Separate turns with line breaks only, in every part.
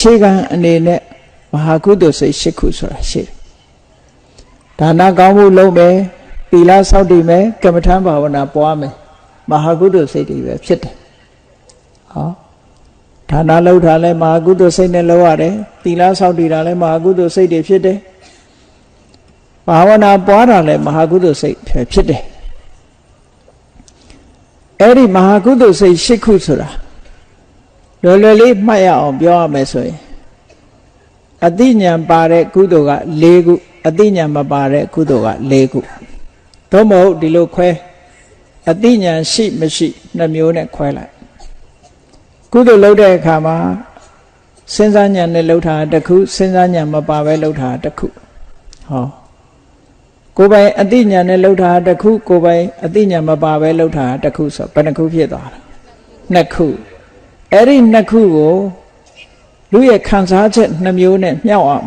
ခြေခံအနေနဲ့မဟာကုသိုလ်စိတ်၈ခုဆိုတာရှိတယ်ဒါနကောင်းမှုလုပ်မယ်သီလစောင့်တည်မယ်ကမ္မထမ်းဘာဝနာပွားမယ်မဟာကုသိုလ်စိတ်တွေပဲဖြစ်တယ်ဟောဒါနလုပ်တာလဲမဟာကုသိုလ်စိတ်နဲ့လုပ်ရတယ်သီလစောင့်တည်တာလဲမဟာကုသိုလ်စိတ်တွေဖြစ်တယ်ဘာဝနာပွားတာလဲမဟာကုသိုလ်စိတ်ဖြစ်တယ်အဲ့ဒီမဟာကုသိုလ်စိတ်၈ခုဆိုတာ လွယ်လွယ်လေးမှတ်ရအောင်ပြောရမယ်ဆိုရင်အတိညာပါတဲ့ကုသိုလ်က၄ခုအတိညာမပါတဲ့ကုသိုလ်က၄ခုသို့မဟုတ်ဒီလိုခွဲအတိညာရှိမရှိနှမျိုးနဲ့ခွဲလိုက်ကုသိုလ်လုပ်တဲ့အခါမှာစဉ်းစားဉာဏ်နဲ့လှုပ်တာတစ်ခုစဉ်းစားဉာဏ်မပါပဲလှုပ်တာတစ်ခုဟောကိုယ်ပိုင်အတိညာနဲ့လှုပ်တာတစ်ခုကိုယ်ပိုင်အတိညာမပါပဲလှုပ်တာတစ်ခုဆိုဘယ်နှခုဖြစ်သွားတာနှစ်ခု အဲ့ဒီနှစ်ခုကိုလူရဲ့ခံစားချက်နှမျိုးနဲ့မြှောက်အောင်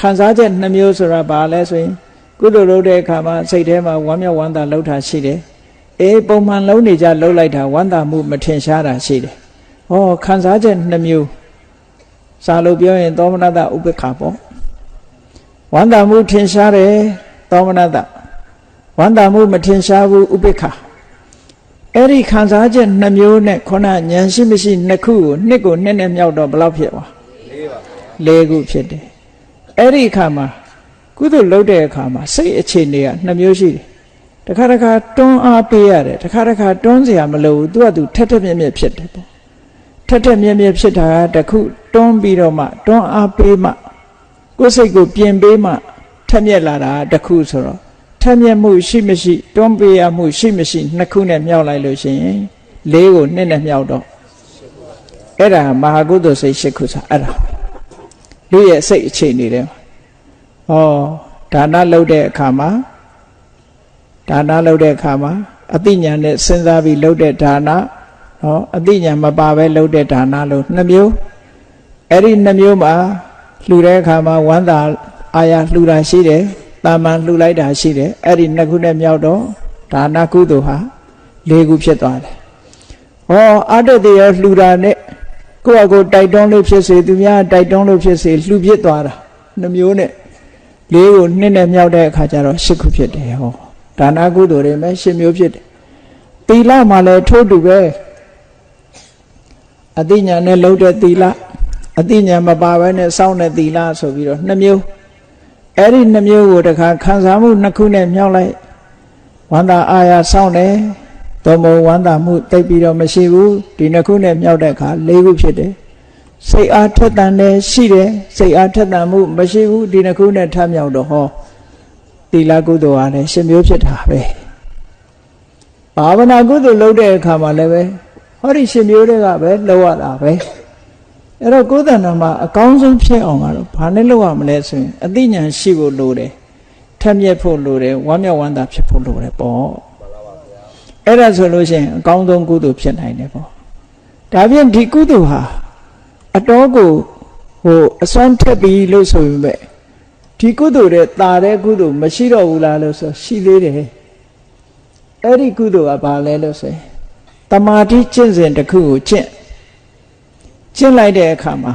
ခံစားချက်နှမျိုးဆိုတာဘာလဲဆိုရင်ကုသိုလ်လုပ်တဲ့အခါမှာစိတ်ထဲမှာဝမ်းမြောက်ဝမ်းသာလှုပ်တာရှိတယ်အေးပုံမှန်လုံးနေကြလှုပ်လိုက်တာဝမ်းသာမှုမထင်ရှားတာရှိတယ်ဟောခံစားချက်နှမျိုးစာလို့ပြောရင်သောမနတဥပ္ပခါပေါ့ဝမ်းသာမှုထင်ရှားတယ်သောမနတဝမ်းသာမှုမထင်ရှားဘူးဥပ္ပခါ အဲ့ဒီခံစားချက်နှမျိုးနဲ့ခုနဉာဏ်ရှိမရှိနှစ်ခုကိုနှစ်ကိုနှစ်နဲ့မြောက်တော့ဘယ်လောက်ဖြစ်သွားလေးခုဖြစ်တယ်အဲ့ဒီအခါမှာကုသိုလ်လုပ်တဲ့အခါမှာစိတ်အခြေအနေကနှမျိုးရှိတယ်တစ်ခါတစ်ခါတွန်းအားပေးရတယ်တစ်ခါတစ်ခါတွန်းစရာမလိုဘူးသူကသူထက်ထက်မြက်မြက်ဖြစ်တယ်ပေါ့ထက်ထက်မြက်မြက်ဖြစ်တာကတခုတွန်းပြီးတော့မှတွန်းအားပေးမှကိုယ်စိတ်ကိုပြင်ပေးမှထက်မြက်လာတာတခုဆိုတော့ ထက်မြက်မှုရှိမရှိတွန်းပေးရမှုရှိမရှိနှစ်ခုနဲ့မြောက်လိုက်လို့ရှိရင်လေးကိုနှစ်နဲ့မြောက်တော့အဲ့ဒါမဟာကုသိုလ်စိတ်ရှိခုစားအဲ့ဒါလူရဲ့စိတ်အခြေအနေတွေဟောဒါနလုပ်တဲ့အခါမှာဒါနလုပ်တဲ့အခါမှာအတိညာနဲ့စဉ်းစားပြီးလုပ်တဲ့ဒါနဟောအတိညာမပါဘဲလုပ်တဲ့ဒါနလို့နှစ်မျိုးအဲ့ဒီနှစ်မျိုးမှာလှူတဲ့အခါမှာဝမ်းသာအာရလှူတာရှိတယ် တာမန်လှူလိုက်တာရှိတယ်အဲ့ဒီနှစ်ခုနဲ့မြောက်တော့ဒါနကုသိုလ်ဟာ၄ခုဖြစ်သွားတယ်ဟောအတ္တတေရလှူတာနဲ့ကိုယ့်အကိုတိုက်တွန်းလို့ဖြစ်စေသူများတိုက်တွန်းလို့ဖြစ်စေလှူဖြစ်သွားတာနှမျိုးနဲ့လေးကိုနှစ်နဲ့မြောက်တဲ့အခါကျတော့၈ခုဖြစ်တယ်ဟောဒါနကုသိုလ်တွေမဲ့၈မျိုးဖြစ်တယ်သီလမှာလည်းထိုးတူပဲအတိညာနဲ့လှုပ်တဲ့သီလအတိညာမပါဘဲနဲ့စောင့်တဲ့သီလဆိုပြီးတော့နှစ်မျိုး အဲ့ဒီနှစ်မျိုးကိုတခါခံစားမှုနှစ်ခုနဲ့မြောက်လိုက်ဝန္တာအာရစောင့်တယ်သို့မဟုတ်ဝန္တာမှုတိတ်ပြီးတော့မရှိဘူးဒီနှစ်ခုနဲ့မြောက်တဲ့အခါ၄ခုဖြစ်တယ်စိတ်အားထက်သန်တယ်ရှိတယ်စိတ်အားထက်သန်မှုမရှိဘူးဒီနှစ်ခုနဲ့ထပ်မြောက်တော့ဟောသီလကုသိုလ်ဟာလည်းရှင်မျိုးဖြစ်တာပဲဘာဝနာကုသိုလ်လုပ်တဲ့အခါမှာလည်းပဲဟောဒီရှင်မျိုးတွေကပဲလုပ်ရတာပဲ အဲ့တော့ကိုယ်တဏ္ဍာမှာအကောင်းဆုံးဖြစ်အောင်ကတော့ဘာနဲ့လုပ်ရမလဲဆိုရင်အသိဉာဏ်ရှိဖို့လိုတယ်ထက်မြက်ဖို့လိုတယ်ဝမ်းမြောက်ဝမ်းသာဖြစ်ဖို့လိုတယ်ပေါ့အဲ့ဒါဆိုလို့ရှိရင်အကောင်းဆုံးကုသိုလ်ဖြစ်နိုင်တယ်ပေါ့ဒါဖြင့်ဒီကုသိုလ်ဟာအတော်ကိုဟိုအစွမ်းထက်ပြီးလို့ဆိုရင်ပဲဒီကုသိုလ်တဲ့ตาတဲ့ကုသိုလ်မရှိတော့ဘူးလားလို့ဆိုရှိသေးတယ်အဲ့ဒီကုသိုလ်ကဘာလဲလို့ဆိုရင်တမာတိကျင့်စဉ်တစ်ခုကိုကျင့် ကျင့်လိုက်တဲ့အခါမှာ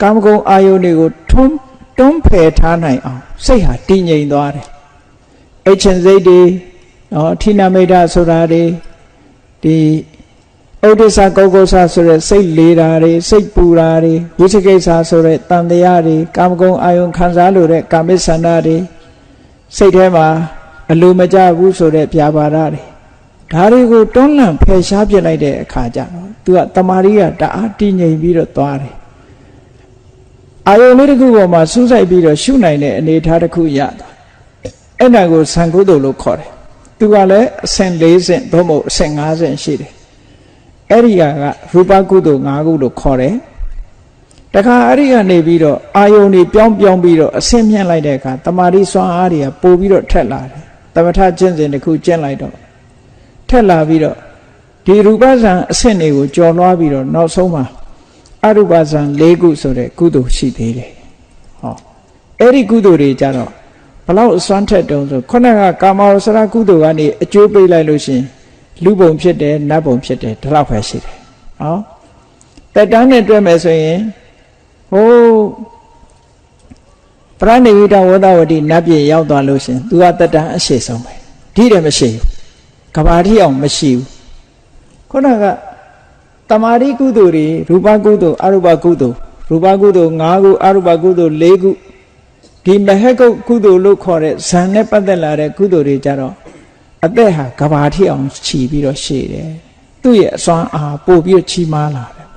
ကာမဂုဏ်အာယုန်တွေကိုထွန်းတွန်းဖယ်ထားနိုင်အောင်စိတ်ဟာတည်ငြိမ်သွားတယ်အချင်းစိတ်တွေနော်ဌိနမိတ်ဒဆိုတာတွေဒီဥဒိစ္စကောကုဆဆိုတဲ့စိတ်လေးတာတွေစိတ်ပူတာတွေဝိသကိစ္စဆိုတဲ့တန်တရားတွေကာမဂုဏ်အာယုန်ခံစားလို့တဲ့ကာမိဆန္ဒတွေစိတ်ထဲမှာအလိုမကျဘူးဆိုတဲ့ပြာပါဒတွေဒါတွေကိုတွန်းလှန်ဖယ်ရှားပြစ်လိုက်တဲ့အခါကျတော့ သူကတမာရီကတအားတည်ငြိမ်ပြီးတော့သွားတယ်အာယုန်လေးတစ်ခုပေါ်မှာစူးစိုက်ပြီးတော့ရှုနိုင်တဲ့အနေအထားတစ်ခုရတာအဲ့ဒါကိုသံကုသိုလ်လို့ခေါ်တယ်သူကလည်းအဆင့်၄ဆင့်သို့မဟုတ်အဆင့်၅ဆင့်ရှိတယ်အဲ့ဒီကရူပကုသိုလ်၅ခုလို့ခေါ်တယ်တခါအဲ့ဒီကနေပြီးတော့အာယုန်တွေပြောင်းပြောင်းပြီးတော့အဆင့်မြင့်လိုက်တဲ့အခါတမာတိစွမ်းအားတွေကပို့ပြီးတော့ထက်လာတယ်သမထကျင့်စဉ်တစ်ခုကျင့်လိုက်တော့ထက်လာပြီးတော့ ဒီရူပဇံအဆင့်တွေကိုကျော်လွှားပြီးတော့နောက်ဆုံးမှာအရူပဇံ၄ခုဆိုတဲ့ကုသိုလ်ရှိသေးတယ်ဟောအဲ့ဒီကုသိုလ်တွေကြတော့ဘလောက်အစွမ်းထက်တုံးဆိုခုနကကာမဝဆရာကုသိုလ်ကနေအကျိုးပေးလိုက်လို့ရှင်လူပုံဖြစ်တယ်နတ်ပုံဖြစ်တယ်ဒီလောက်ပဲရှိတယ်ဟောတက်တန်းနဲ့တွေ့မယ်ဆိုရင်ဟိုးပရဏိဝိတဝဒဝတိနတ်ပြည်ရောက်သွားလို့ရှင်သူကတတန်အရှိဆုံးပဲဒီတယ်မရှိဘူးကဘာတိအောင်မရှိဘူး ခုနကတမာရိကုသိုလ်တွေရူပကုသိုလ်အရူပကုသိုလ်ရူပကုသိုလ်၅ခုအရူပကုသိုလ်၄ခုဒီမဟကုတ်ကုသိုလ်လို့ခေါ်တဲ့ဇန်နဲ့ပတ်သက်လာတဲ့ကုသိုလ်တွေကြတော့အသက်ဟာကဘာတိအောင်ခြီးပြီးတော့ရှည်တယ်သူ့ရဲ့အစွမ်းအားပို့ပြီးတော့ချီးမားလာတယ်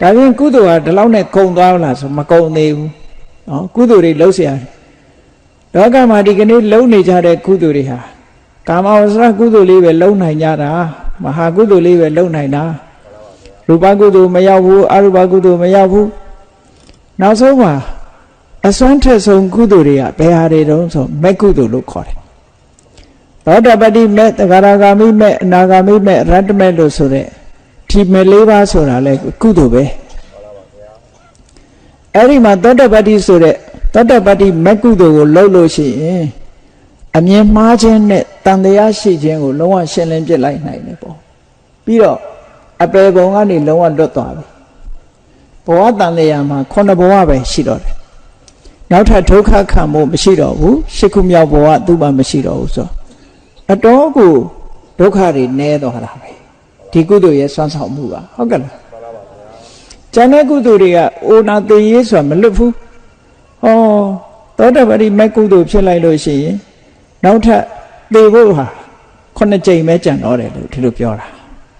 ဒါပြင်ကုသိုလ်ဟာဒီလောက်နဲ့ကုံသွားလားဆိုမကုံသေးဘူးနော်ကုသိုလ်တွေလှုပ်เสียတယ်လောကမှာဒီကနေ့လှုပ်နေကြတဲ့ကုသိုလ်တွေဟာကာမဝဆရာကုသိုလ်လေးပဲလှုပ်နိုင်ကြတာ မဟာကုသိုလ်လေးပဲလှုပ်နိုင်တာရူပကုသိုလ်မရောက်ဘူးအရူပကုသိုလ်မရောက်ဘူးနောက်ဆုံးမှာအစွမ်းထက်ဆုံးကုသိုလ်တွေကဘယ်ဟာတွေတုံးဆိုမက်ကုသိုလ်လို့ခေါ်တယ်သောတပတိမဲ့တဂရဂာမိမဲ့အနာဂာမိမဲ့ရတ္တမဲ့လို့ဆိုတဲ့ဒီမဲ့လေးပါးဆိုတာလဲကုသိုလ်ပဲအဲ့ဒီမှာသောတပတိဆိုတဲ့သောတပတိမက်ကုသိုလ်ကိုလှုပ်လို့ရှိရင် အမြင်မှားခြင်းနဲ့တန်တရားရှိခြင်းကိုလုံးဝရှင်းလင်းပြစ်လိုက်နိုင်တယ်ပေါ့ပြီးတော့အပေဘုံကနေလုံးဝလွတ်သွားပြီဘဝတန်တရားမှာခုနှစ်ဘဝပဲရှိတော့တယ်နောက်ထပ်ဒုက္ခခံဖို့မရှိတော့ဘူးရှစ်ခုမြောက်ဘဝသူ့မှာမရှိတော့ဘူးဆိုအတော်ကိုဒုက္ခတွေနည်းသွားတာပဲဒီကုသိုလ်ရဲ့ဆွမ်းဆောင်မှုပါဟုတ်ကဲ့လားကျန်တဲ့ကုသိုလ်တွေကအိုနာသေးရေးဆိုတာမလွတ်ဘူးဟောသောတပတိမဲ့ကုသိုလ်ဖြစ်လိုက်လို့ရှိရင် နောက်ထပ်သေဖို့ဟာခုနှစ်ကြိမ်ပဲကြံတော့တယ်လို့ဒီလိုပြောတာ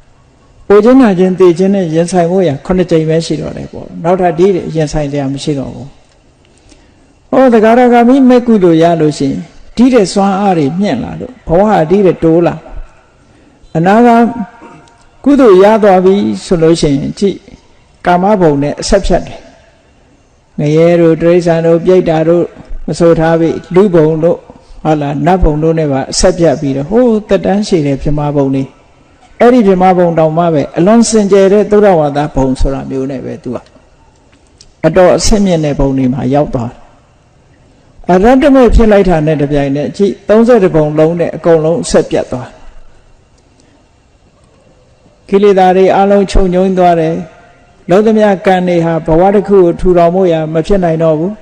။ပိုခြင်းနာခြင်းသေခြင်းနဲ့ရင်ဆိုင်ဖို့ရခုနှစ်ကြိမ်ပဲရှိတော့တယ်ပေါ့။နောက်ထပ်ဒီရင်ဆိုင်တရားမရှိတော့ဘူး။ဟောတဂရဂမိမဲ့ကုသိုလ်ရလို့ရှိရင်ဒီတဲ့စွမ်းအားတွေမြင့်လာလို့ဘဝဟာဒီတဲ့တိုးလာအနာဂတ်ကုသိုလ်ရသွားပြီဆိုလို့ရှိရင်ကြည့်ကာမဘုံနဲ့အဆက်ဖြတ်တယ်ငရဲတို့တိရစ္ဆာန်တို့ပြိတ္တာတို့မဆိုထားပြီလူဘုံတို့ ဟုတ်လားနတ်ဘုံတို့နဲ့ပါအဆက်ပြတ်ပြီးတော့ဟိုးတက်တန်းရှိတဲ့ပြမဘုံလေးအဲ့ဒီပြမဘုံတောင်မှပဲအလွန်စင်ကြယ်တဲ့သုဒ္ဓဝါဒဘုံဆိုတာမျိုးနဲ့ပဲသူကအတော်အဆင့်မြင့်တဲ့ဘုံလေးမှာရောက်သွားတယ်အရတ္တမေဖြစ်လိုက်တာနဲ့တပြိုင်နက်ကြည့်30ဘုံလုံးနဲ့အကုန်လုံးဆက်ပြတ်သွားကိလေသာတွေအလုံးခြုံငုံသွားတယ်လုံးသမျှကံတွေဟာဘဝတစ်ခုကိုထူထောင်ဖို့ရမဖြစ်နိုင်တော့ဘူး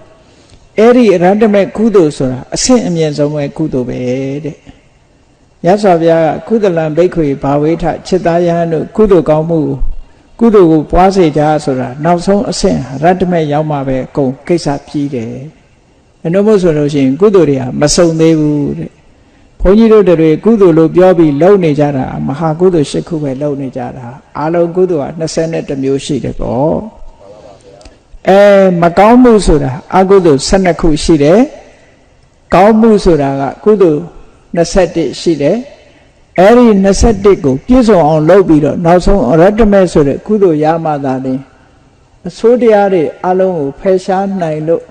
အဲ့ဒီအရဟတမေကုသိုလ်ဆိုတာအဆင့်အမြင့်ဆုံးပဲကုသိုလ်ပဲတဲ့ရသော်ဗျာကကုသလံဘိက္ခွေဘာဝေထจิตသားယဟန်တို့ကုသိုလ်ကောင်းမှုကုသိုလ်ကိုပွားစေကြဆိုတာနောက်ဆုံးအဆင့်ရတ္တမေရောက်မှပဲအကုန်ကိစ္စပြီးတယ်အနုမို့ဆိုလို့ရှိရင်ကုသိုလ်တွေကမစုံသေးဘူးတဲ့ဘုန်းကြီးတို့တွေကုသိုလ်လို့ပြောပြီးလုံနေကြတာမဟာကုသိုလ်၈ခုပဲလုံနေကြတာအာလုံးကုသိုလ်က22မျိုးရှိတယ်ပေါ့ အဲမကောင်းမှုဆိုတာအကုသိုလ်12ခုရှိတယ်ကောင်းမှုဆိုတာကကုသိုလ်21ရှိတယ်အဲ့ဒီ21ကိုပြည့်စုံအောင်လုပ်ပြီးတော့နောက်ဆုံးအရတ္တမေဆိုတဲ့ကုသိုလ်ရမှသာလင်အစိုးတရားတွေအလုံးကိုဖယ်ရှားနိုင်လို့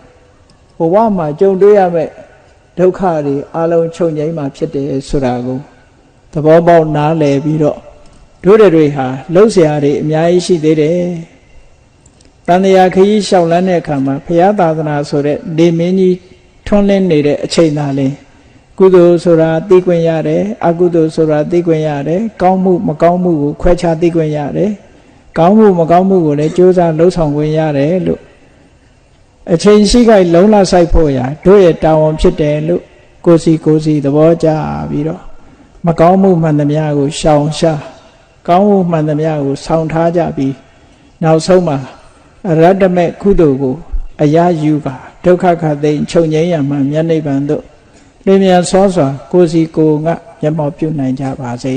ဘဝမှာကြုံတွေ့ရမယ့်ဒုက္ခတွေအလုံးချုပ်ငြိမ်းမှာဖြစ်တယ်ဆိုတာကိုသဘောပေါက်နားလည်ပြီးတော့တို့တွေဟာလှုပ်ရှားတွေအများကြီးရှိသေးတယ် တန်တရားခရီးလျှောက်လန်းတဲ့အခါမှာဘုရားသာသနာဆိုတဲ့နေမင်းကြီးထွန်းလင်းနေတဲ့အချိန်သာလင်းကုသိုလ်ဆိုတာသိခွင့်ရတယ်အကုသိုလ်ဆိုတာသိခွင့်ရတယ်ကောင်းမှုမကောင်းမှုကိုခွဲခြားသိခွင့်ရတယ်ကောင်းမှုမကောင်းမှုကိုလည်းကြိုးစားလှုပ်ဆောင်ခွင့်ရတယ်လို့အချိန်ရှိခိုက်လုံးလဆိုင်ဖို့ရတို့ရဲ့တာဝန်ဖြစ်တယ်လို့ကိုစီကိုစီသဘောကျပြီးတော့မကောင်းမှုမှန်သမျှကိုရှောင်ရှားကောင်းမှုမှန်သမျှကိုဆောင်ထားကြပြီးနောက်ဆုံးမှာအ ရတ္တမေကုသိုလ်ကိုအရာယူပါဒုက္ခခသိမ့်ချုပ်ငြိမ်းရမှမြတ်နိဗ္ဗာန်သို့လင်းမြန်စောစွာကိုစီကိုငါမျက်မှောက်ပြုနိုင်ကြပါစေ